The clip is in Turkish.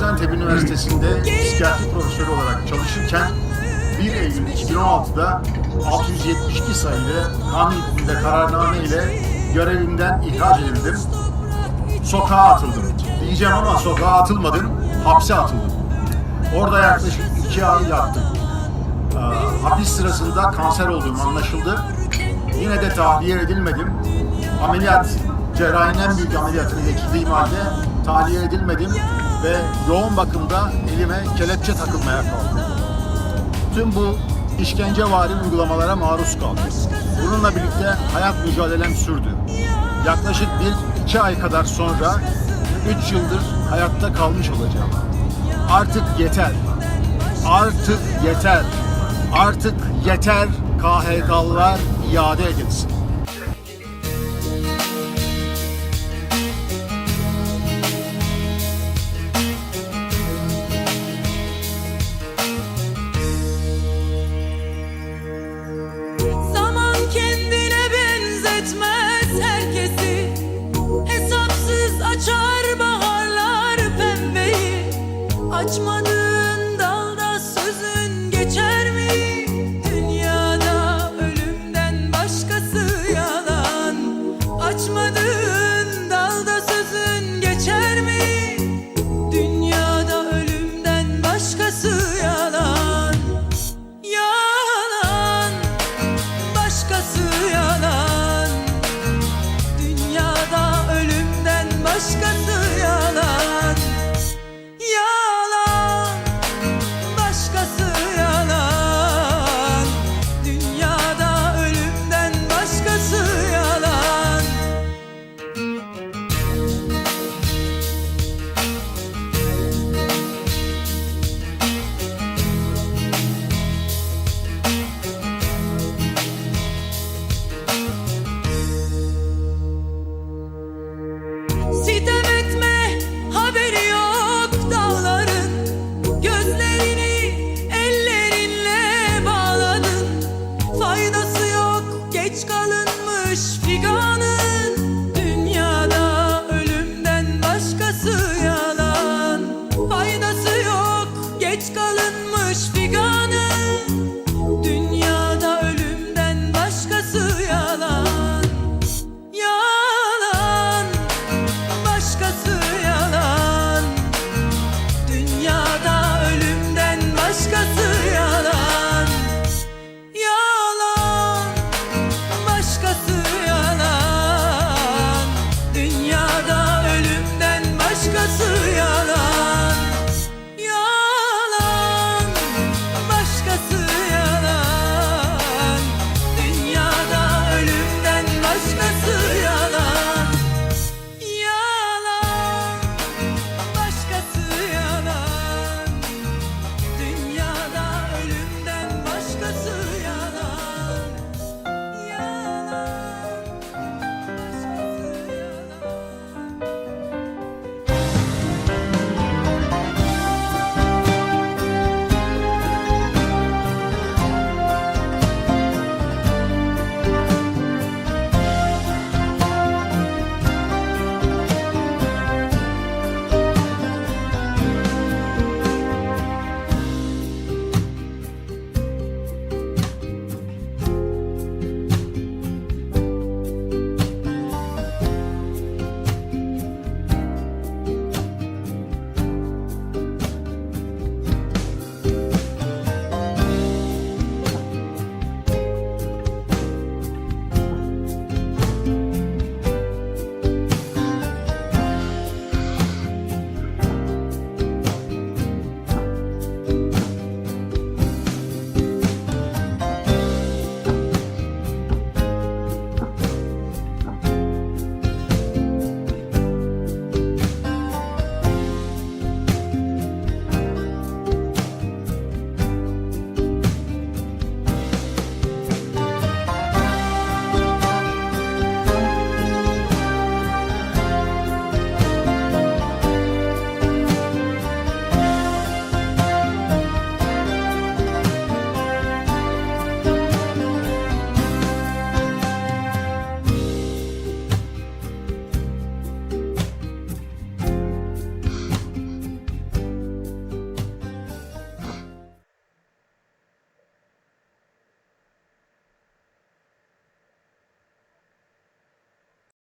Galatasaray Üniversitesi'nde psikiyatri profesörü olarak çalışırken 1 Eylül 2016'da 672 sayılı kanun hükmünde kararname ile görevimden ihraç edildim. Sokağa atıldım. Diyeceğim ama sokağa atılmadım, hapse atıldım. Orada yaklaşık iki ay yattım. Ee, hapis sırasında kanser olduğum anlaşıldı. Yine de tahliye edilmedim. Ameliyat, cerrahinin en büyük ameliyatını geçirdiğim halde tahliye edilmedim ve yoğun bakımda elime kelepçe takılmaya kalktı. Tüm bu işkencevari uygulamalara maruz kaldım. Bununla birlikte hayat mücadelem sürdü. Yaklaşık bir iki ay kadar sonra üç yıldır hayatta kalmış olacağım. Artık yeter. Artık yeter. Artık yeter KHK'lılar iade edilsin. Herkesi Hesapsız açar baharlar pembeyi. Açmadı aşkından hiç